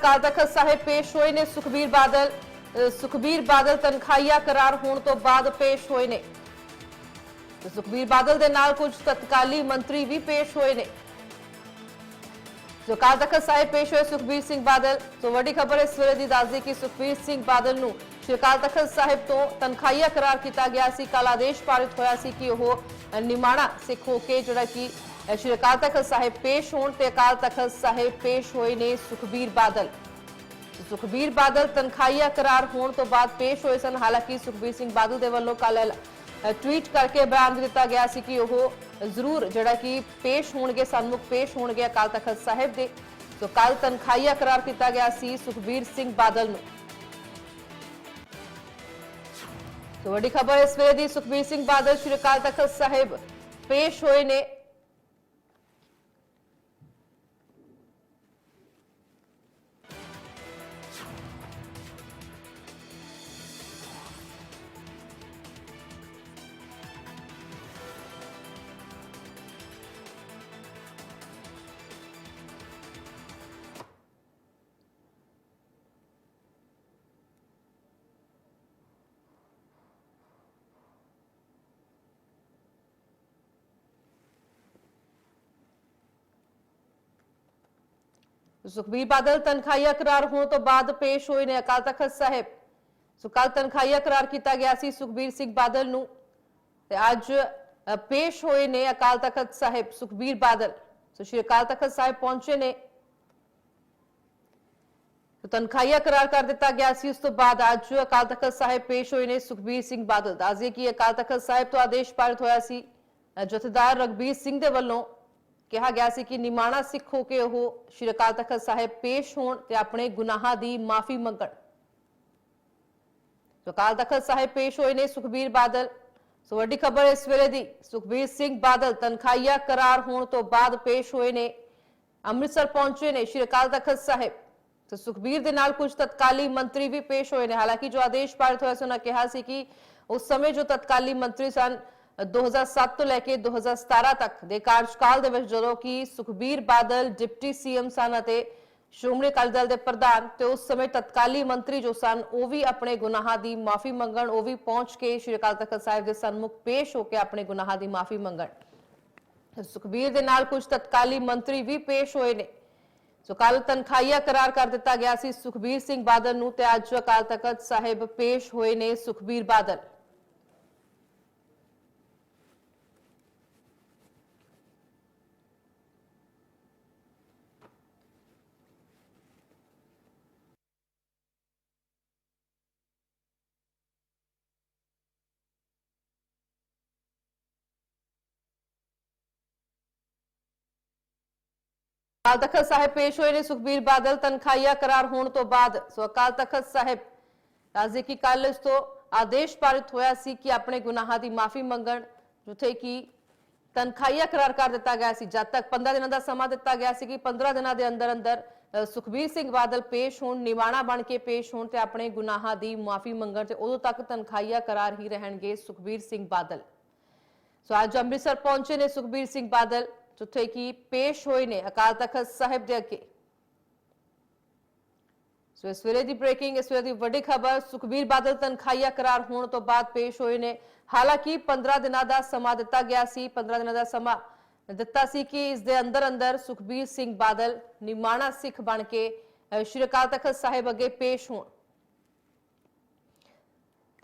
ਅਕਾਲ ਤਖਤ ਸਾਹਿਬ ਪੇਸ਼ ਹੋਏ ਨੇ। ਸੁਖਬੀਰ ਬਾਦਲ ਸੁਖਬੀਰ ਬਾਦਲ ਤਨਖਾਹੀਆ ਕਰਾਰ ਹੋਣ ਤੋਂ ਬਾਅਦ ਪੇਸ਼ ਹੋਏ ਨੇ। ਸੁਖਬੀਰ ਬਾਦਲ ਦੇ ਨਾਲ ਕੁਝ ਤਤਕਾਲੀ ਮੰਤਰੀ ਵੀ ਪੇਸ਼ ਹੋਏ ਨੇ। ਜੋ ਅਕਾਲ ਤਖਤ ਸਾਹਿਬ ਪੇਸ਼ ਹੋਏ ਸੁਖਬੀਰ ਸਿੰਘ ਬਾਦਲ। ਸੋ ਵੱਡੀ ਖਬਰ ਇਸ ਵੇਲੇ ਦੀ ਦੱਸਦੀ ਕਿ ਸੁਖਬੀਰ ਸਿੰਘ ਬਾਦਲ ਨੂੰ ਸ਼੍ਰੀ ਅਕਾਲ ਤਖਤ ਸਾਹਿਬ ਤੋਂ ਤਨਖਾਹੀਆ ਕਰਾਰ ਕੀਤਾ ਗਿਆ ਸੀ ਕੱਲ ਆਦੇਸ਼ ਪਾਰਿਤ ਹੋਇਆ ਸੀ ਕਿ ਉਹ ਅ, ਨਿਮਾਣਾ ਸਿੱਖ ਹੋ ਕੇ ਜਿਹੜਾ ਕਿ ਅ, ਸ਼੍ਰੀ ਅਕਾਲ ਤਖਤ ਸਾਹਿਬ ਪੇਸ਼ ਹੋਣ ਤੇ ਅਕਾਲ ਤਖਤ ਸਾਹਿਬ ਪੇਸ਼ ਹੋਏ ਨੇ ਸੁਖਬੀਰ ਬਾਦਲ ਸੁਖਬੀਰ ਬਾਦਲ ਤਨਖਾਹੀਆ ਕਰਾਰ ਹੋਣ ਤੋਂ ਬਾਅਦ ਪੇਸ਼ ਹੋਏ ਸਨ ਹਾਲਾਂਕਿ ਸੁਖਬੀਰ ਸਿੰਘ ਬਾਦਲ ਦੇ ਵੱਲੋਂ ਕੱਲ ਟਵੀਟ ਕਰਕੇ ਬਿਆਨ ਦੇ ਦਿੱਤਾ ਗਿਆ ਸੀ ਕਿ ਉਹ ਜ਼ਰੂਰ ਜਿਹੜਾ ਕਿ ਪੇਸ਼ ਹੋਣਗੇ ਸਨਮੁਖ ਪੇਸ਼ ਹੋਣਗੇ ਅਕਾਲ ਤਖਤ ਸਾਹਿਬ ਦੇ ਸੋ ਕੱਲ ਤਨਖਾਹੀਆ ਕਰਾਰ ਕੀਤਾ ਗਿਆ ਸੀ ਸੁਖਬੀਰ ਸਿੰਘ ਬਾਦਲ ਨੂੰ ਸੋ ਵੱਡੀ ਖਬਰ ਇਸ ਵੇਲੇ ਦੀ ਸੁਖਬੀਰ ਸਿੰਘ ਬਾਦਲ ਸ਼੍ਰੀ ਅਕਾਲ ਤਖਤ ਸਾਹਿਬ ਪੇਸ਼ ਹੋਏ ਨੇ ਸੁਖਬੀਰ ਬਾਦਲ ਤਨਖਾਹੀਆ ਕਰਾਰ ਹੋਣ ਤੋਂ ਬਾਅਦ ਪੇਸ਼ ਹੋਏ ਨੇ ਅਕਾਲ ਤਖਤ ਸਾਹਿਬ। ਸੋ ਕੱਲ ਤਨਖਾਹੀਆ ਕਰਾਰ ਕੀਤਾ ਗਿਆ ਸੀ ਸੁਖਬੀਰ ਸਿੰਘ ਬਾਦਲ ਨੂੰ ਤੇ ਅੱਜ ਪੇਸ਼ ਹੋਏ ਨੇ ਅਕਾਲ ਤਖਤ ਸਾਹਿਬ ਸੁਖਬੀਰ ਬਾਦਲ। ਸੋ ਸ਼੍ਰੀ ਅਕਾਲ ਤਖਤ ਸਾਹਿਬ ਪਹੁੰਚੇ ਨੇ। ਸੋ ਕਰਾਰ ਕਰ ਦਿੱਤਾ ਗਿਆ ਸੀ, ਉਸ ਤੋਂ ਬਾਅਦ ਅੱਜ ਅਕਾਲ ਤਖਤ ਸਾਹਿਬ ਪੇਸ਼ ਹੋਏ ਨੇ ਸੁਖਬੀਰ ਸਿੰਘ ਬਾਦਲ। ਦੱਸਦੇ ਕਿ ਅਕਾਲ ਤਖਤ ਸਾਹਿਬ ਤੋਂ ਆਦੇਸ਼ ਪਾਰਿਤ ਹੋਇਆ ਸੀ। ਜਥੇਦਾਰ ਰਗਬੀਰ ਸਿੰਘ ਦੇ ਵੱਲੋਂ ਕਿਹਾ ਗਿਆ ਸੀ ਕਿ ਨਿਮਾਣਾ ਸਿੱਖ ਹੋ ਕੇ ਉਹ ਸ਼੍ਰੀ ਅਕਾਲ ਤਖਤ ਸਾਹਿਬ ਪੇਸ਼ ਹੋਣ ਤੇ ਆਪਣੇ ਗੁਨਾਹਾਂ ਦੀ ਮਾਫੀ ਮੰਗਣ। ਸੋ ਅਕਾਲ ਤਖਤ ਸਾਹਿਬ ਪੇਸ਼ ਹੋਏ ਨੇ ਸੁਖਬੀਰ ਬਾਦਲ। ਸੋ ਵੱਡੀ ਖਬਰ ਇਸ ਵੇਲੇ ਦੀ, ਸੁਖਬੀਰ ਸਿੰਘ ਬਾਦਲ ਤਨਖਾਹੀਆ ਕਰਾਰ ਹੋਣ ਤੋਂ ਬਾਅਦ ਪੇਸ਼ ਹੋਏ ਨੇ, ਅੰਮ੍ਰਿਤਸਰ ਪਹੁੰਚੇ ਨੇ ਸ਼੍ਰੀ ਅਕਾਲ ਤਖਤ ਸਾਹਿਬ। ਤੇ ਸੁਖਬੀਰ ਦੇ ਨਾਲ ਕੁਝ ਤਤਕਾਲੀ ਮੰਤਰੀ ਵੀ ਪੇਸ਼ ਹੋਏ ਨੇ। ਹਾਲਾਂਕਿ ਜੋ ਆਦੇਸ਼ ਪਾਰਿਤ ਹੋਇਆ ਸੀ, ਉਹਨਾਂ ਕਿਹਾ ਸੀ ਕਿ ਉਸ ਸਮੇਂ ਜੋ ਤਤਕਾਲੀ ਮੰਤਰੀ ਸਨ 2007 ਤੋਂ ਲੈ ਕੇ 2017 ਤੱਕ ਦੇ ਕਾਰਜਕਾਲ ਦੇ ਵਿੱਚ ਜਦੋਂ ਕਿ ਸੁਖਬੀਰ ਬਾਦਲ, ਡਿਪਟੀ ਸੀਐਮ ਸਨ ਅਤੇ ਸ਼੍ਰੋਮਣੀ ਅਕਾਲੀ ਦਲ ਦੇ ਪ੍ਰਧਾਨ ਤੇ ਉਸ ਸਮੇਂ ਤਤਕਾਲੀ ਮੰਤਰੀ ਜੋ ਸਨ, ਉਹ ਵੀ ਆਪਣੇ ਗੁਨਾਹਾਂ ਦੀ ਮਾਫੀ ਮੰਗਣ, ਉਹ ਵੀ ਪਹੁੰਚ ਕੇ ਸ਼੍ਰੀ ਅਕਾਲ ਤਖਤ ਸਾਹਿਬ ਦੇ ਸਨਮੁਖ ਪੇਸ਼ ਹੋ ਕੇ ਆਪਣੇ ਗੁਨਾਹਾਂ ਦੀ ਮਾਫੀ ਮੰਗਣ। ਸੁਖਬੀਰ ਦੇ ਨਾਲ ਕੁਝ ਤਤਕਾਲੀ ਮੰਤਰੀ ਵੀ ਪੇਸ਼ ਹੋਏ ਨੇ। ਸੋ ਕੱਲ ਤਨਖਾਹੀਆ ਕਰਾਰ ਕਰ ਦਿੱਤਾ ਗਿਆ ਸੀ ਸੁਖਬੀਰ ਸਿੰਘ ਬਾਦਲ ਨੂੰ ਤੇ ਅੱਜ ਅਕਾਲ ਤਖਤ ਸਾਹਿਬ ਪੇਸ਼ ਹੋਏ ਨੇ ਸੁਖਬੀਰ ਬਾਦਲ। ਅਕਾਲ ਤਖਤ ਸਾਹਿਬ ਪੇਸ਼ ਹੋਏ ਨੇ ਸੁਖਬੀਰ ਬਾਦਲ, ਤਨਖਾਹੀਆ ਕਰਾਰ ਹੋਣ ਤੋਂ ਬਾਅਦ। ਸੋ ਅਕਾਲ ਤਖਤ ਸਾਹਿਬ ਦੱਸਦੇ ਕਿ ਕੱਲ ਇਸ ਤੋਂ ਆਦੇਸ਼ ਪਾਰਿਤ ਹੋਇਆ ਸੀ ਕਿ ਆਪਣੇ ਗੁਨਾਹਾਂ ਦੀ ਮਾਫੀ ਮੰਗਣ, ਜਿੱਥੇ ਕਿ ਤਨਖਾਹੀਆ ਕਰਾਰ ਕਰ ਦਿੱਤਾ ਗਿਆ ਸੀ। ਜਦ ਤੱਕ 15 ਦਿਨਾਂ ਦਾ ਸਮਾਂ ਦਿੱਤਾ ਗਿਆ ਸੀ ਕਿ 15 ਦਿਨਾਂ ਦੇ ਅੰਦਰ ਅੰਦਰ ਸੁਖਬੀਰ ਸਿੰਘ ਬਾਦਲ ਪੇਸ਼ ਹੋਣ, ਨਿਵਾਣਾ ਬਣ ਕੇ ਪੇਸ਼ ਹੋਣ ਤੇ ਆਪਣੇ ਗੁਨਾਹਾਂ ਦੀ ਮਾਫੀ ਮੰਗਣ ਤੇ ਉਦੋਂ ਤੱਕ ਤਨਖਾਹੀਆ ਕਰਾਰ ਹੀ ਰਹਿਣਗੇ ਸੁਖਬੀਰ ਸਿੰਘ ਬਾਦਲ। ਸੋ ਅੱਜ ਅੰਮ੍ਰਿਤਸਰ ਪਹੁੰਚੇ ਨੇ ਸੁਖਬੀਰ ਸਿੰਘ ਬਾਦਲ। ਜਿੱਥੇ ਕਿ ਪੇਸ਼ ਹੋਏ ਨੇ ਅਕਾਲ ਤਖਤ ਸਾਹਿਬ ਦੇ ਅੱਗੇ ਸੋ ਇਸ ਵੇਲੇ ਦੀ ਬ੍ਰੇਕਿੰਗ ਇਸ ਵੇਲੇ ਦੀ ਵੱਡੀ ਖਬਰ ਸੁਖਬੀਰ ਬਾਦਲ ਤਨਖਾਹੀਆ ਕਰਾਰ ਹੋਣ ਤੋਂ ਬਾਅਦ ਪੇਸ਼ ਹੋਏ ਨੇ ਹਾਲਾਂਕਿ 15 ਦਿਨਾਂ ਦਾ ਸਮਾਂ ਦਿੱਤਾ ਗਿਆ ਸੀ 15 ਦਿਨਾਂ ਦਾ ਸਮਾਂ ਦਿੱਤਾ ਸੀ ਕਿ ਇਸ ਦੇ ਅੰਦਰ ਅੰਦਰ ਸੁਖਬੀਰ ਸਿੰਘ ਬਾਦਲ ਨਿਮਾਣਾ ਸਿੱਖ ਬਣ ਕੇ ਸ਼੍ਰੀ ਅਕਾਲ ਤਖਤ ਸਾਹਿਬ ਅੱਗੇ ਪੇਸ਼ ਹੋਣ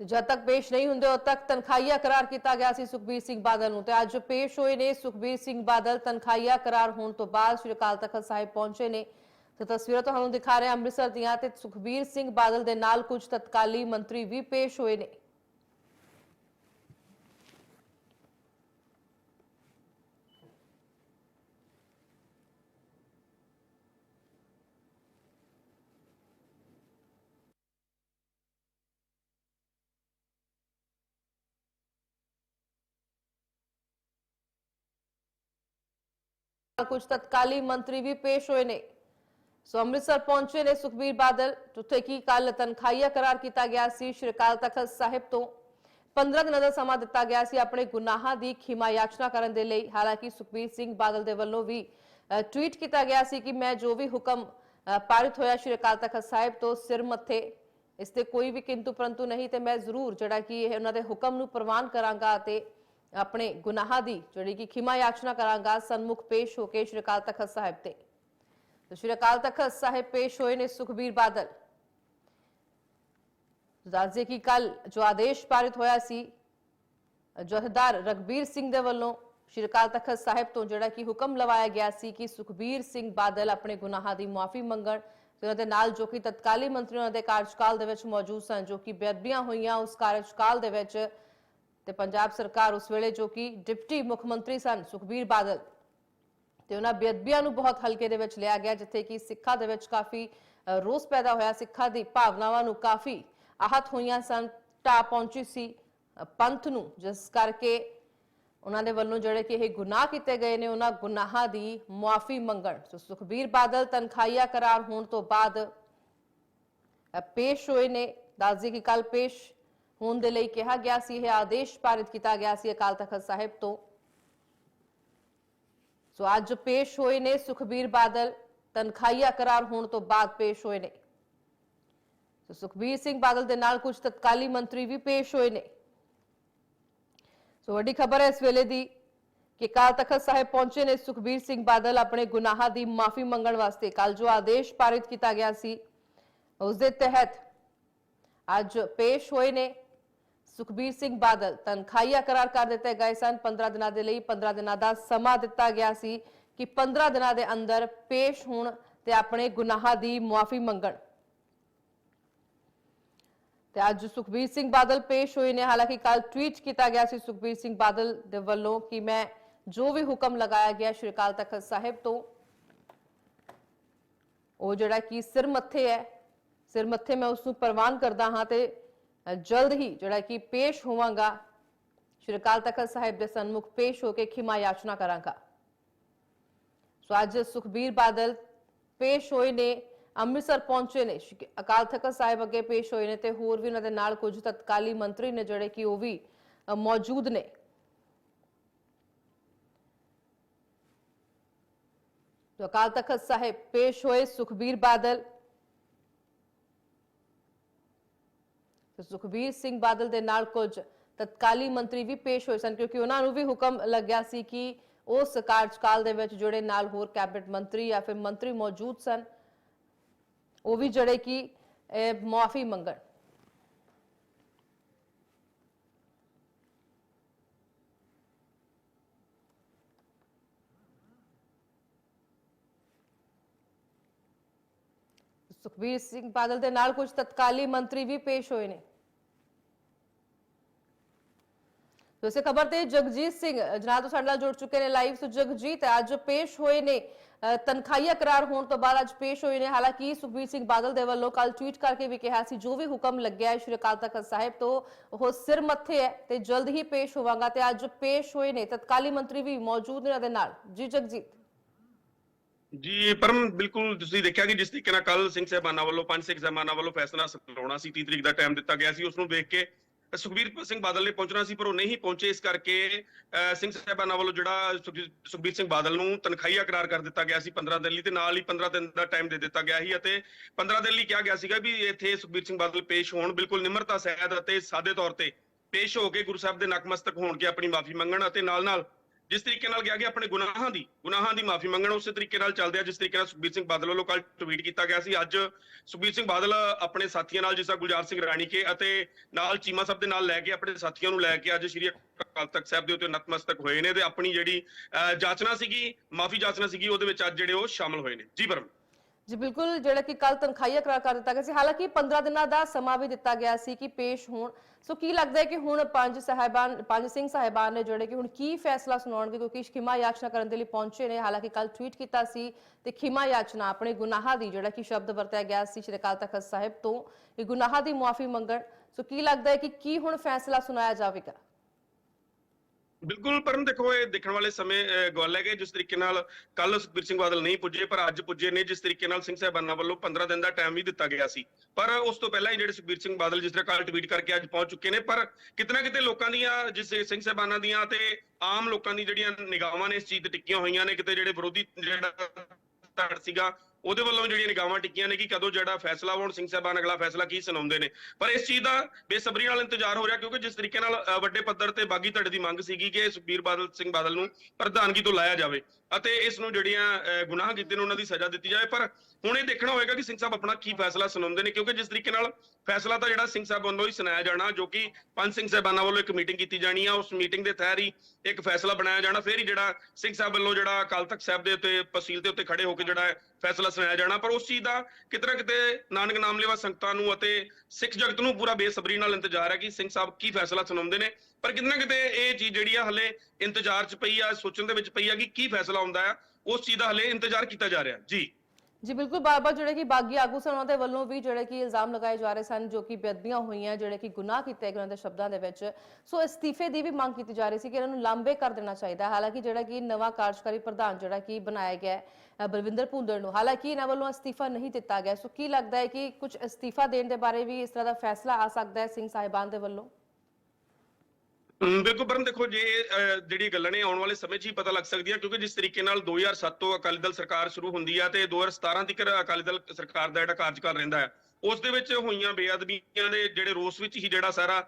ਤੇ ਜਦ ਤੱਕ ਪੇਸ਼ ਨਹੀਂ ਹੁੰਦੇ ਉਦ ਤੱਕ ਤਨਖਾਹੀਆ ਕਰਾਰ ਕੀਤਾ ਗਿਆ ਸੀ ਸੁਖਬੀਰ ਸਿੰਘ ਬਾਦਲ ਨੂੰ ਤੇ ਅੱਜ ਪੇਸ਼ ਹੋਏ ਨੇ ਸੁਖਬੀਰ ਸਿੰਘ ਬਾਦਲ ਤਨਖਾਹੀਆ ਕਰਾਰ ਹੋਣ ਤੋਂ ਬਾਅਦ ਸ਼੍ਰੀ ਅਕਾਲ ਤਖਤ ਸਾਹਿਬ ਪਹੁੰਚੇ ਨੇ। ਤੇ ਤਸਵੀਰਾਂ ਤੁਹਾਨੂੰ ਦਿਖਾ ਰਹੇ ਅੰਮ੍ਰਿਤਸਰ ਦੀਆਂ ਤੇ ਸੁਖਬੀਰ ਸਿੰਘ ਬਾਦਲ ਦੇ ਨਾਲ ਕੁਝ ਤਤਕਾਲੀ ਮੰਤਰੀ ਵੀ ਪੇਸ਼ ਹੋਏ ਨੇ। ਕੁਝ ਤਤਕਾਲੀ ਮੰਤਰੀ ਵੀ ਪੇਸ਼ ਹੋਏ ਨੇ। ਸੋ ਅੰਮ੍ਰਿਤਸਰ ਪਹੁੰਚੇ ਨੇ ਸੁਖਬੀਰ ਬਾਦਲ। ਜਿੱਥੇ ਕਿ ਕੱਲ ਤਨਖਾਹੀਆ ਕਰਾਰ ਕੀਤਾ ਗਿਆ ਸੀ? ਸ਼੍ਰੀ ਤਖਤ ਸਾਹਿਬ ਤੋਂ 15 ਦਿਨਾਂ ਦਾ ਸਮਾਂ ਦਿੱਤਾ ਗਿਆ ਸੀ ਆਪਣੇ ਗੁਨਾਹਾਂ ਦੀ ਖਿਮਾ ਯਾਚਨਾ ਕਰਨ ਦੇ ਲਈ। ਹਾਲਾਂਕਿ ਸੁਖਬੀਰ ਸਿੰਘ ਬਾਦਲ ਦੇ ਵੱਲੋਂ ਵੀ ਟਵੀਟ ਕੀਤਾ ਗਿਆ ਸੀ ਕਿ ਮੈਂ ਜੋ ਵੀ ਹੁਕਮ ਪਾਰਿਤ ਹੋਇਆ ਸ਼੍ਰੀ ਅਕਾਲ ਤਖਤ ਸਾਹਿਬ ਤੋਂ ਸਿਰ ਮੱਥੇ, ਇਸ ਤੇ ਕੋਈ ਵੀ ਕਿੰਤੂ ਪਰੰਤੂ ਨਹੀਂ ਤੇ ਮੈਂ ਜ਼ਰੂਰ ਜਿਹੜਾ ਕਿ ਇਹ ਉਹਨਾਂ ਦੇ ਹੁਕਮ ਨੂੰ ਪ੍ਰਵਾਨ ਕਰਾਂਗਾ ਤੇ ਆਪਣੇ ਗੁਨਾਹਾਂ ਦੀ, ਜਿਹੜੀ ਕਿ ਖਿਮਾ ਯਾਚਨਾ ਕਰਾਂਗਾ, ਸਨਮੁਖ ਪੇਸ਼ ਹੋ ਕੇ ਸ਼੍ਰੀ ਅਕਾਲ ਤਖਤ ਸਾਹਿਬ ਤੇ। ਤੇ ਸ਼੍ਰੀ ਅਕਾਲ ਤਖਤ ਸਾਹਿਬ ਪੇਸ਼ ਹੋਏ ਨੇ ਸੁਖਬੀਰ ਬਾਦਲ। ਦੱਸਦੇ ਕਿ ਕੱਲ ਜੋ ਆਦੇਸ਼ ਪਾਰਿਤ ਹੋਇਆ ਸੀ ਜਥੇਦਾਰ ਰਗਬੀਰ ਸਿੰਘ ਦੇ ਵੱਲੋਂ ਸ਼੍ਰੀ ਅਕਾਲ ਤਖਤ ਸਾਹਿਬ ਤੋਂ ਜਿਹੜਾ ਕਿ ਹੁਕਮ ਲਵਾਇਆ ਗਿਆ ਸੀ ਕਿ ਸੁਖਬੀਰ ਸਿੰਘ ਬਾਦਲ ਆਪਣੇ ਗੁਨਾਹਾਂ ਦੀ ਮਾਫੀ ਮੰਗਣ, ਤੇ ਉਹਨਾਂ ਦੇ ਨਾਲ ਜੋ ਕਿ ਤਤਕਾਲੀ ਮੰਤਰੀ, ਉਹਨਾਂ ਦੇ ਕਾਰਜਕਾਲ ਦੇ ਵਿੱਚ ਮੌਜੂਦ ਸਨ, ਜੋ ਕਿ ਬੇਅਦਬੀਆਂ ਹੋਈਆਂ, ਉਸ ਕਾਰਜਕਾਲ ਦੇ ਵਿੱਚ ਤੇ ਪੰਜਾਬ ਸਰਕਾਰ ਉਸ ਵੇਲੇ ਜੋ ਕਿ ਡਿਪਟੀ ਮੁੱਖ ਮੰਤਰੀ ਸਨ, ਸੁਖਬੀਰ ਬਾਦਲ, ਤੇ ਉਹਨਾਂ ਬੇਅਦਬੀਆਂ ਨੂੰ ਬਹੁਤ ਹਲਕੇ ਦੇ ਵਿੱਚ ਲਿਆ ਗਿਆ, ਜਿੱਥੇ ਕਿ ਸਿੱਖਾਂ ਦੇ ਵਿੱਚ ਕਾਫੀ ਰੋਸ ਪੈਦਾ ਹੋਇਆ। ਸਿੱਖਾਂ ਦੀ ਭਾਵਨਾਵਾਂ ਨੂੰ ਕਾਫੀ ਆਹਤ ਹੋਈਆਂ ਸਨ। ਟਾ ਪਹੁੰਚੀ ਸੀ ਪੰਥ ਨੂੰ, ਜਿਸ ਕਰਕੇ ਉਹਨਾਂ ਦੇ ਵੱਲੋਂ ਜਿਹੜੇ ਕਿ ਇਹ ਗੁਨਾਹ ਕੀਤੇ ਗਏ ਨੇ, ਉਹਨਾਂ ਗੁਨਾਹਾਂ ਦੀ ਮੁਆਫੀ ਮੰਗਣ। ਸੋ ਸੁਖਬੀਰ ਬਾਦਲ ਤਨਖਾਹੀਆ ਕਰਾਰ ਹੋਣ ਤੋਂ ਬਾਅਦ ਪੇਸ਼ ਹੋਏ ਨੇ। ਦੱਸਦੀ ਕਿ ਕੱਲ ਪੇਸ਼ ਹੋਣ ਦੇ ਲਈ ਕਿਹਾ ਗਿਆ ਸੀ, ਇਹ ਆਦੇਸ਼ ਪਾਰਿਤ ਕੀਤਾ ਗਿਆ ਸੀ ਅਕਾਲ ਤਖਤ ਸਾਹਿਬ ਤੋਂ। ਸੋ ਅੱਜ ਪੇਸ਼ ਹੋਏ ਨੇ ਸੁਖਬੀਰ ਬਾਦਲ, ਤਨਖਾਹੀਆ ਕਰਾਰ ਹੋਣ ਤੋਂ ਬਾਅਦ ਪੇਸ਼ ਹੋਏ ਨੇ। ਸੋ ਸੁਖਬੀਰ ਸਿੰਘ ਬਾਦਲ ਦੇ ਨਾਲ ਕੁਝ ਤਤਕਾਲੀ ਮੰਤਰੀ ਵੀ ਪੇਸ਼ ਹੋਏ ਨੇ। ਸੋ ਵੱਡੀ ਖਬਰ ਹੈ ਇਸ ਵੇਲੇ ਦੀ ਕਿ ਕਾਲ ਤਖਤ ਸਾਹਿਬ ਪਹੁੰਚੇ ਨੇ। ਸੁਖਬੀਰ ਸਿੰਘ ਬਾਦਲ ਆਪਣੇ ਗੁਨਾਹਾਂ ਦੀ ਮਾਫੀ ਮੰਗਣ ਵਾਸਤੇ ਕੱਲ ਜੋ ਆਦੇਸ਼ ਪਾਰਿਤ ਕੀਤਾ ਗਿਆ ਸੀ, ਉਸ ਦੇ ਤਹਿਤ ਅੱਜ ਪੇਸ਼ ਹੋਏ ਨੇ। ਸੁਖਬੀਰ ਸਿੰਘ ਬਾਦਲ ਤਨਖਾਹੀਆ ਕਰਾਰ ਕਰ ਦਿੱਤੇ ਗਏ ਸਨ। 15 ਦਿਨਾਂ ਦੇ ਲਈ 15 ਦਿਨਾਂ ਦਾ ਸਮਾਂ ਦਿੱਤਾ ਗਿਆ ਸੀ ਕਿ 15 ਦਿਨਾਂ ਦੇ ਅੰਦਰ ਪੇਸ਼ ਹੋਣ ਤੇ ਆਪਣੇ ਗੁਨਾਹਾਂ ਦੀ ਮੁਆਫੀ ਮੰਗਣ। ਤੇ ਅੱਜ ਸੁਖਬੀਰ ਸਿੰਘ ਬਾਦਲ ਪੇਸ਼ ਹੋਏ ਨੇ। ਹਾਲਾਂਕਿ ਕੱਲ ਟਵੀਟ ਕੀਤਾ ਗਿਆ ਸੀ ਸੁਖਬੀਰ ਸਿੰਘ ਬਾਦਲ ਦੇ ਵੱਲੋਂ ਕਿ ਮੈਂ ਜੋ ਵੀ ਹੁਕਮ ਲਗਾਇਆ ਗਿਆ ਸ਼੍ਰੀ ਅਕਾਲ ਤਖਤ ਸਾਹਿਬ ਤੋਂ, ਉਹ ਜਿਹੜਾ ਕਿ ਸਿਰ ਮੱਥੇ ਹੈ, ਸਿਰ ਮੱਥੇ ਮੈਂ ਉਸ ਨੂੰ ਪ੍ਰਵਾਨ ਕਰਦਾ ਹਾਂ ਤੇ ਜਲਦ ਹੀ ਜਿਹੜਾ ਕਿ ਪੇਸ਼ ਹੋਵਾਂਗਾ। ਸ਼੍ਰੀ ਅਕਾਲ ਤਖਤ ਸਾਹਿਬ ਦੇ ਸਨਮੁਖ ਪੇਸ਼ ਹੋ ਕੇ ਖਿਮਾ ਯਾਚਨਾ ਕਰਾਂਗਾ। ਸੋ ਅੱਜ ਸੁਖਬੀਰ ਬਾਦਲ ਪੇਸ਼ ਹੋਏ ਨੇ, ਅੰਮ੍ਰਿਤਸਰ ਪਹੁੰਚੇ ਨੇ। ਅਕਾਲ ਤਖਤ ਸਾਹਿਬ ਅੱਗੇ ਪੇਸ਼ ਹੋਏ ਨੇ ਤੇ ਹੋਰ ਵੀ ਉਹਨਾਂ ਦੇ ਨਾਲ ਕੁਝ ਤਤਕਾਲੀ ਮੰਤਰੀ ਨੇ ਜਿਹੜੇ ਕਿ ਉਹ ਵੀ ਮੌਜੂਦ ਨੇ। ਅਕਾਲ ਤਖਤ ਸਾਹਿਬ ਪੇਸ਼ ਹੋਏ ਸੁਖਬੀਰ ਬਾਦਲ। ਸੁਖਬੀਰ ਸਿੰਘ ਬਾਦਲ ਦੇ ਨਾਲ ਕੁਝ ਤਤਕਾਲੀ ਮੰਤਰੀ ਵੀ ਪੇਸ਼ ਹੋਏ ਸਨ, ਕਿਉਂਕਿ ਉਹਨਾਂ ਨੂੰ ਵੀ ਹੁਕਮ ਲੱਗਿਆ ਸੀ ਕਿ ਉਸ ਕਾਰਜਕਾਲ ਦੇ ਵਿੱਚ ਜਿਹੜੇ ਨਾਲ ਹੋਰ ਕੈਬਨਿਟ ਮੰਤਰੀ ਜਾਂ ਫਿਰ ਮੰਤਰੀ ਮੌਜੂਦ ਸਨ, ਉਹ ਵੀ ਜਿਹੜੇ ਕਿ ਮੁਆਫੀ ਮੰਗਣ। ਸੁਖਬੀਰ ਸਿੰਘ ਬਾਦਲ ਦੇ ਨਾਲ ਕੁਝ ਤਤਕਾਲੀ ਮੰਤਰੀ ਵੀ ਪੇਸ਼ ਹੋਏ ਨੇ। ਤੋ ਇਸੇ ਖਬਰ ਤੇ ਜਗਜੀਤ ਸਿੰਘ ਜਨਾਬ ਤੋਂ ਸਾਡੇ ਨਾਲ ਜੁੜ ਚੁੱਕੇ ਨੇ ਲਾਈਵ ਸੋ ਜਗਜੀਤ ਅੱਜ ਪੇਸ਼ ਹੋਏ ਨੇ ਅ, ਤਨਖਾਹੀਆ ਕਰਾਰ ਹੋਣ ਤੋਂ ਬਾਅਦ ਅੱਜ ਪੇਸ਼ ਹੋਏ ਨੇ। ਹਾਲਾਂਕਿ ਸੁਖਬੀਰ ਸਿੰਘ ਬਾਦਲ ਦੇ ਵੱਲੋਂ ਕੱਲ ਟਵੀਟ ਕਰਕੇ ਵੀ ਕਿਹਾ ਸੀ ਜੋ ਵੀ ਹੁਕਮ ਲੱਗਿਆ ਹੈ ਸ਼੍ਰੀ ਅਕਾਲ ਤਖਤ ਸਾਹਿਬ ਤੋਂ ਉਹ ਸਿਰ ਮੱਥੇ ਹੈ ਤੇ ਜਲਦ ਹੀ ਪੇਸ਼ ਹੋਵਾਂਗਾ ਤੇ ਅੱਜ ਪੇਸ਼ ਹੋਏ ਨੇ। ਤਤਕਾਲੀ ਮੰਤਰੀ ਵੀ ਮੌਜੂਦ ਨੇ ਉਹਨਾਂ ਦੇ ਨਾਲ। ਜੀ ਜਗਜੀਤ। ਜੀ ਪਰਮ ਬਿਲਕੁਲ ਤੁਸੀਂ ਦੇਖਿਆ ਕਿ ਜਿਸ ਤਰੀਕੇ ਨਾਲ ਕੱਲ ਸਿੰਘ ਸਾਹਿਬਾਨਾਂ ਵੱਲੋਂ, ਪੰਜ ਸਿੱਖ ਸਾਹਿਬਾਨਾਂ ਵੱਲੋਂ ਫੈਸਲਾ ਸੁਣਾਉਣਾ ਸੀ 30 ਤਰੀਕ ਦਾ ਟਾਈਮ ਦਿੱਤਾ ਗਿਆ ਸੀ ਉਸ ਨੂੰ ਵੇਖ ਕੇ ਸੁਖਬੀਰ ਸਿੰਘ ਬਾਦਲ ਨੇ ਪਹੁੰਚਣਾ ਸੀ, ਪਰ ਉਹ ਨਹੀਂ ਪਹੁੰਚੇ, ਇਸ ਕਰਕੇ ਸਿੰਘ ਸਾਹਿਬਾਨਾਂ ਵੱਲੋਂ ਜਿਹੜਾ ਸੁਖਬੀਰ ਸੁਖਬੀਰ ਸਿੰਘ ਬਾਦਲ ਨੂੰ ਤਨਖਾਹੀਆ ਕਰਾਰ ਕਰ ਦਿੱਤਾ ਗਿਆ ਸੀ 15 ਦਿਨ ਲਈ ਤੇ ਨਾਲ ਹੀ 15 ਦਿਨ ਦਾ ਟਾਈਮ ਦੇ ਦਿੱਤਾ ਗਿਆ ਸੀ ਅਤੇ 15 ਦਿਨ ਲਈ ਕਿਹਾ ਗਿਆ ਸੀਗਾ ਵੀ ਇੱਥੇ ਸੁਖਬੀਰ ਸਿੰਘ ਬਾਦਲ ਪੇਸ਼ ਹੋਣ, ਬਿਲਕੁਲ ਨਿਮਰਤਾ ਸਹਿਤ ਅਤੇ ਸਾਦੇ ਤੌਰ ਤੇ ਪੇਸ਼ ਹੋ ਕੇ ਗੁਰੂ ਸਾਹਿਬ ਦੇ ਨਕਮਸਤਕ ਹੋਣ ਕੇ ਆਪਣੀ ਮਾਫੀ ਮੰਗਣ ਅਤੇ ਨਾਲ ਨਾਲ ਜਿਸ ਤਰੀਕੇ ਨਾਲ ਗਿਆ ਕਿ ਆਪਣੇ ਗੁਨਾਹਾਂ ਦੀ ਗੁਨਾਹਾਂ ਦੀ ਮਾਫੀ ਮੰਗਣ ਉਸੇ ਤਰੀਕੇ ਨਾਲ ਚੱਲਦੇ ਆ ਜਿਸ ਤਰੀਕੇ ਨਾਲ ਸੁਖਬੀਰ ਸਿੰਘ ਬਾਦਲ ਵੱਲੋਂ ਕੱਲ ਟਵੀਟ ਕੀਤਾ ਗਿਆ ਸੀ। ਅੱਜ ਸੁਖਬੀਰ ਸਿੰਘ ਬਾਦਲ ਆਪਣੇ ਸਾਥੀਆਂ ਨਾਲ ਜਿਸ ਤਰ੍ਹਾਂ ਗੁਲਜ਼ਾਰ ਸਿੰਘ ਰਾਣੀਕੇ ਅਤੇ ਨਾਲ ਚੀਮਾ ਸਾਹਿਬ ਦੇ ਨਾਲ ਲੈ ਕੇ ਆਪਣੇ ਸਾਥੀਆਂ ਨੂੰ ਲੈ ਕੇ ਅੱਜ ਸ਼੍ਰੀ ਅਕਾਲ ਤਖਤ ਸਾਹਿਬ ਦੇ ਉੱਤੇ ਨਤਮਸਤਕ ਹੋਏ ਨੇ ਤੇ ਆਪਣੀ ਜਿਹੜੀ ਅਹ, ਜਾਚਨਾ ਸੀਗੀ ਮਾਫੀ ਜਾਚਨਾ ਸੀਗੀ ਉਹਦੇ ਵਿੱਚ ਅੱਜ ਜਿਹੜੇ ਉਹ ਸ਼ਾਮਲ ਹੋਏ ਨੇ। ਜੀ ਪਰਮ। ਜੀ, ਬਿਲਕੁਲ, ਜਿਹੜਾ ਕਿ ਕੱਲ ਤਨਖਾਹੀਆ ਕਰਾਰ ਕਰ ਦਿੱਤਾ ਗਿਆ ਸੀ। ਹਾਲਾਂਕਿ 15 ਦਿਨਾਂ ਦਾ ਸਮਾਂ ਵੀ ਦਿੱਤਾ ਗਿਆ ਸੀ ਕਿ ਪੇਸ਼ ਹੋਣ। ਸੋ ਕੀ ਲੱਗਦਾ ਹੈ ਕਿ ਹੁਣ ਪੰਜ ਸਾਹਿਬਾਨ, ਪੰਜ ਸਿੰਘ ਸਾਹਿਬਾਨ ਨੇ ਜਿਹੜੇ ਕਿ ਹੁਣ ਕੀ ਫੈਸਲਾ ਸੁਣਾਉਣਗੇ ਕਿਉਂਕਿ ਖਿਮਾ ਯਾਚਨਾ ਕਰਨ ਦੇ ਲਈ ਪਹੁੰਚੇ ਨੇ। ਹਾਲਾਂਕਿ ਕੱਲ ਟਵੀਟ ਕੀਤਾ ਸੀ ਤੇ ਖਿਮਾ ਯਾਚਨਾ ਆਪਣੇ ਗੁਨਾਹਾਂ ਦੀ ਜਿਹੜਾ ਕਿ ਸ਼ਬਦ ਵਰਤਿਆ ਗਿਆ ਸੀ ਸ਼੍ਰੀ ਅਕਾਲ ਤਖਤ ਸਾਹਿਬ ਤੋਂ ਇਹ ਗੁਨਾਹਾਂ ਦੀ ਮੁਆਫੀ ਮੰਗਣ। ਸੋ ਕੀ ਲੱਗਦਾ ਹੈ ਕਿ ਕੀ ਹੁਣ ਫੈਸਲਾ ਸੁਣਾਇਆ ਜਾਵੇਗਾ? ਬਿਲਕੁਲ ਪਰਮ ਦੇਖੋ, ਇਹ ਦੇਖਣ ਵਾਲੇ ਸਮੇਂ ਗੱਲ ਹੈ ਕਿ ਜਿਸ ਤਰੀਕੇ ਨਾਲ ਕੱਲ ਸੁਖਬੀਰ ਸਿੰਘ ਬਾਦਲ ਨਹੀਂ ਪੁੱਜੇ, ਪਰ ਅੱਜ ਪੁੱਜੇ ਨੇ, ਜਿਸ ਤਰੀਕੇ ਨਾਲ ਸਿੰਘ ਸਾਹਿਬਾਨਾਂ ਵੱਲੋਂ 15 ਦਿਨ ਦਾ ਟਾਈਮ ਵੀ ਦਿੱਤਾ ਗਿਆ ਸੀ। ਪਰ ਉਸ ਤੋਂ ਪਹਿਲਾਂ ਹੀ ਜਿਹੜੇ ਸੁਖਬੀਰ ਸਿੰਘ ਬਾਦਲ ਜਿਸ ਤਰ੍ਹਾਂ ਕੱਲ ਟਵੀਟ ਕਰਕੇ ਅੱਜ ਪਹੁੰਚ ਚੁੱਕੇ ਨੇ, ਪਰ ਕਿਤਨਾ ਕਿਤੇ ਲੋਕਾਂ ਦੀਆਂ, ਜਿਸ ਸਿੰਘ ਸਾਹਿਬਾਨਾਂ ਦੀਆਂ ਤੇ ਆਮ ਲੋਕਾਂ ਦੀ ਜਿਹੜੀਆਂ ਨਿਗਾਹਾਂ ਨੇ, ਇਸ ਚੀਜ਼ ਤੇ ਟਿੱਕੀਆਂ ਹੋਈਆਂ ਨੇ, ਕਿਤੇ ਜਿਹੜੇ ਵਿਰੋਧੀ ਜਿਹੜਾ ਧੜ ਸੀਗਾ ਉਹਦੇ ਵੱਲੋਂ ਜਿਹੜੀਆਂ ਨਿਗਾਹਾਂ ਟਿੱਕੀਆਂ ਨੇ ਕਿ ਕਦੋਂ ਜਿਹੜਾ ਫੈਸਲਾ ਵਾ, ਸਿੰਘ ਸਾਹਿਬਾਨ ਅਗਲਾ ਫੈਸਲਾ ਕੀ ਸੁਣਾਉਂਦੇ ਨੇ। ਪਰ ਇਸ ਚੀਜ਼ ਦਾ ਬੇਸਬਰੀ ਨਾਲ ਇੰਤਜ਼ਾਰ ਹੋ ਰਿਹਾ ਕਿਉਂਕਿ ਜਿਸ ਤਰੀਕੇ ਨਾਲ ਵੱਡੇ ਪੱਧਰ ਤੇ ਬਾਗੀ ਧੜੇ ਦੀ ਮੰਗ ਸੀਗੀ ਕਿ ਸੁਖਬੀਰ ਬਾਦਲ ਸਿੰਘ ਬਾਦਲ ਨੂੰ ਪ੍ਰਧਾਨਗੀ ਤੋਂ ਲਾਇਆ ਜਾਵੇ ਅਤੇ ਇਸ ਨੂੰ ਜਿਹੜੀਆਂ ਗੁਨਾਹ ਕੀਤੇ ਨੇ ਉਹਨਾਂ ਦੀ ਸਜ਼ਾ ਦਿੱਤੀ ਜਾਵੇ। ਪਰ ਹੁਣ ਇਹ ਦੇਖਣਾ ਹੋਏਗਾ ਕਿ ਸਿੰਘ ਸਾਹਿਬ ਆਪਣਾ ਕੀ ਫੈਸਲਾ ਸੁਣਾਉਂਦੇ ਨੇ ਕਿਉਂਕਿ ਜਿਸ ਤਰੀਕੇ ਨਾਲ ਫੈਸਲਾ ਤਾਂ ਜਿਹੜਾ ਸਿੰਘ ਸਾਹਿਬ ਵੱਲੋਂ ਹੀ ਸੁਣਾਇਆ ਜਾਣਾ ਜੋ ਕਿ ਪੰਜ ਸਿੰਘ ਸਾਹਿਬਾਨਾਂ ਵੱਲੋਂ ਇੱਕ ਮੀਟਿੰਗ ਕੀਤੀ ਜਾਣੀ ਆ ਉਸ ਮੀਟਿੰਗ ਦੇ ਤਹਿਤ ਹੀ ਇੱਕ ਫੈਸਲਾ ਬਣਾਇਆ ਜਾਣਾ। ਫਿਰ ਹੀ ਜਿਹੜਾ ਸਿੰਘ ਸਾਹਿਬ ਵੱਲੋਂ ਜਿਹੜਾ ਅਕਾਲ ਤਖਤ ਸਾਹਿਬ ਦੇ ਉੱਤੇ ਪਸੀਲ ਦੇ ਉੱਤੇ ਖੜੇ ਹੋ ਕੇ ਜਿਹੜਾ ਫੈਸਲਾ ਸੁਣਾਇਆ ਜਾਣਾ, ਪਰ ਉਸ ਚੀਜ਼ ਦਾ ਕਿਤੇ ਨਾ ਕਿਤੇ ਨਾਨਕ ਨਾਮ ਲੇਵਾ ਸੰਗਤਾਂ ਨੂੰ ਅਤੇ ਸਿੱਖ ਜਗਤ ਨੂੰ ਪੂਰਾ ਬੇਸਬਰੀ ਨਾਲ ਇੰਤਜ਼ਾਰ ਹੈ ਕਿ ਸਿੰਘ ਸਾਹਿਬ ਕੀ ਫੈਸਲਾ ਸੁਣਾਉਂਦੇ ਨੇ। ਪਰ ਕਿਤੇ ਨਾ ਕਿਤੇ ਇਹ ਚੀਜ਼ ਜਿਹੜੀ ਆ ਹਲੇ ਇੰਤਜ਼ਾਰ 'ਚ ਪਈ ਆ, ਸੋਚਣ ਦੇ ਵਿੱਚ ਪਈ ਆ ਕਿ ਕੀ ਫੈਸਲਾ ਹੁੰਦਾ ਆ, ਉਸ ਚੀਜ਼ ਦਾ ਹਲੇ ਇੰਤਜ਼ਾਰ ਕੀਤਾ ਜਾ ਰਿਹਾ। ਜੀ। ਜੀ, ਬਿਲਕੁਲ, ਬਾਰ-ਬਾਰ ਜਿਹੜੇ ਕਿ ਬਾਗੀ ਆਗੂ ਸਨ, ਉਹਨਾਂ ਦੇ ਵੱਲੋਂ ਵੀ ਜਿਹੜੇ ਕਿ ਇਲਜ਼ਾਮ ਲਗਾਏ ਜਾ ਰਹੇ ਸਨ, ਜੋ ਕਿ ਬੇਅਦਬੀਆਂ ਹੋਈਆਂ, ਜਿਹੜੇ ਕਿ ਗੁਨਾਹ ਕੀਤੇ ਗਏ ਉਹਨਾਂ ਦੇ ਸ਼ਬਦਾਂ ਦੇ ਵਿੱਚ। ਸੋ ਅਸਤੀਫੇ ਦੀ ਵੀ ਮੰਗ ਕੀਤੀ ਜਾ ਰਹੀ ਸੀ ਕਿ ਇਹਨਾਂ ਨੂੰ ਲਾਂਬੇ ਕਰ ਦੇਣਾ ਚਾਹੀਦਾ ਹੈ। ਹਾਲਾਂਕਿ ਜਿਹੜਾ ਕਿ ਨਵਾਂ ਕਾਰਜਕਾਰੀ ਪ੍ਰਧਾਨ ਜਿਹੜਾ ਕਿ ਬਣਾਇਆ ਗਿਆ ਹੈ ਬਲਵਿੰਦਰ ਭੁੰਦੜ ਨੂੰ, ਹਾਲਾਂਕਿ ਇਹਨਾਂ ਵੱਲੋਂ ਅਸਤੀਫਾ ਨਹੀਂ ਦਿੱਤਾ ਗਿਆ। ਸੋ ਕੀ ਲੱਗਦਾ ਹੈ ਕਿ ਕੁਝ ਅਸਤੀਫਾ ਦੇਣ ਦੇ ਬਾਰੇ ਵੀ ਇਸ ਤਰ੍ਹਾਂ ਦਾ ਫੈਸਲਾ ਆ ਸਕਦਾ ਹੈ ਸਿੰਘ ਸਾਹਿਬਾਨ ਦੇ ਵੱਲੋਂ? ਬਿਲਕੁਲ ਪਰਮ ਦੇਖੋ ਜੇ ਅਹ, ਜਿਹੜੀ ਗੱਲਾਂ ਨੇ ਆਉਣ ਵਾਲੇ ਸਮੇਂ 'ਚ ਹੀ ਪਤਾ ਲੱਗ ਸਕਦੀਆਂ ਕਿਉਂਕਿ ਜਿਸ ਤਰੀਕੇ ਨਾਲ 2007 ਤੋਂ ਅਕਾਲੀ ਦਲ ਸਰਕਾਰ ਸ਼ੁਰੂ ਹੁੰਦੀ ਆ ਤੇ 2017 ਤੱਕ ਅਕਾਲੀ ਦਲ ਸਰਕਾਰ ਦਾ ਜਿਹੜਾ ਕਾਰਜਕਾਲ ਰਹਿੰਦਾ ਹੈ ਉਸ ਦੇ ਵਿੱਚ ਹੋਈਆਂ ਬੇਅਦਬੀਆਂ ਦੇ ਜਿਹੜੇ ਰੋਸ ਵਿੱਚ ਹੀ ਜਿਹੜਾ ਸਾਰਾ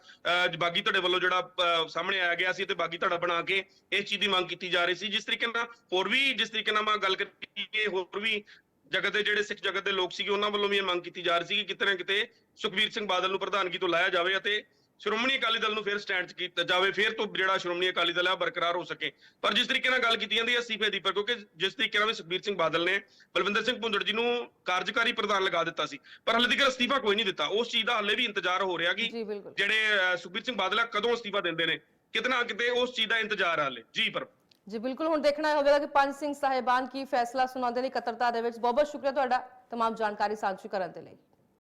ਬਾਗੀ ਧੜੇ ਵੱਲੋਂ ਜਿਹੜਾ ਅਹ, ਸਾਹਮਣੇ ਆਇਆ ਗਿਆ ਸੀ ਤੇ ਬਾਗੀ ਧੜਾ ਬਣਾ ਕੇ ਇਸ ਚੀਜ਼ ਦੀ ਮੰਗ ਕੀਤੀ ਜਾ ਰਹੀ ਸੀ। ਜਿਸ ਤਰੀਕੇ ਨਾਲ ਹੋਰ ਵੀ ਜਿਸ ਤਰੀਕੇ ਨਾਲ ਮੈਂ ਗੱਲ ਕਰੀਏ ਹੋਰ ਵੀ ਜਗਤ ਦੇ ਜਿਹੜੇ ਸਿੱਖ ਜਗਤ ਦੇ ਲੋਕ ਸੀਗੇ ਉਹਨਾਂ ਵੱਲੋਂ ਵੀ ਇਹ ਮੰਗ ਕੀਤੀ ਜਾ ਰਹੀ ਸੀ ਕਿ ਕਿਤੇ ਨਾ ਕਿਤੇ ਸੁਖਬੀਰ ਸਿੰਘ ਬਾਦਲ ਨੂੰ ਪ੍ਰਧਾਨਗੀ ਤੋਂ ਲਾਇਆ ਜਾਵੇ ਅਤੇ ਸ਼੍ਰੋਮਣੀ ਅਕਾਲੀ ਦਲ ਨੂੰ ਫਿਰ ਸਟੈਂਡ 'ਚ ਕੀਤਾ ਜਾਵੇ ਫਿਰ ਤੋਂ ਜਿਹੜਾ ਸ਼੍ਰੋਮਣੀ ਅਕਾਲੀ ਦਲ ਹੈ ਉਹ ਬਰਕਰਾਰ ਹੋ ਸਕੇ ਪਰ ਜਿਸ ਤਰੀਕੇ ਨਾਲ ਗੱਲ ਕੀਤੀ ਜਾਂਦੀ ਹੈ ਅਸਤੀਫੇ ਦੀ ਪਰ ਕਿਉਂਕਿ ਜਿਸ ਤਰੀਕੇ ਨਾਲ ਵੀ ਸੁਖਬੀਰ ਸਿੰਘ ਬਾਦਲ ਨੇ ਬਲਵਿੰਦਰ ਸਿੰਘ ਭੁੰਦੜ ਜੀ ਨੂੰ ਕਾਰਜਕਾਰੀ ਪ੍ਰਧਾਨ ਲਗਾ ਦਿੱਤਾ ਸੀ ਪਰ ਹਲੇ ਤੱਕ ਅਸਤੀਫਾ ਕੋਈ ਨਹੀਂ ਦਿੱਤਾ ਉਸ ਚੀਜ਼ ਦਾ ਹਲੇ ਵੀ ਇੰਤਜ਼ਾਰ ਹੋ ਰਿਹਾ ਕਿ ਜੀ ਬਿਲਕੁਲ ਜਿਹੜੇ ਅਹ, ਸੁਖਬੀਰ ਸਿੰਘ ਬਾਦਲ ਆ ਕਦੋਂ ਅਸਤੀਫਾ ਦਿੰਦੇ ਨੇ ਕਿਤੇ ਨਾ ਕਿਤੇ ਉਸ ਚੀਜ਼ ਦਾ ਇੰਤਜ਼ਾਰ ਆ ਹਲੇ ਜੀ ਪਰ ਜੀ ਬਿਲਕੁਲ ਹੁਣ ਦੇਖਣਾ ਹੋਵੇਗਾ ਕਿ ਪੰਜ ਸਿੰਘ ਸਾਹਿਬਾਨ ਕੀ ਫੈਸਲਾ ਸੁਣਾਉਂਦੇ ਨੇ ਇਕੱਤਰਤਾ ਦੇ ਵਿੱਚ ਬਹੁਤ ਬਹੁਤ ਸ਼ੁਕਰੀਆ ਤੁਹਾਡਾ तमाम ਜਾਣਕਾਰੀ ਸਾਂਝੀ ਕਰਨ ਦੇ ਲਈ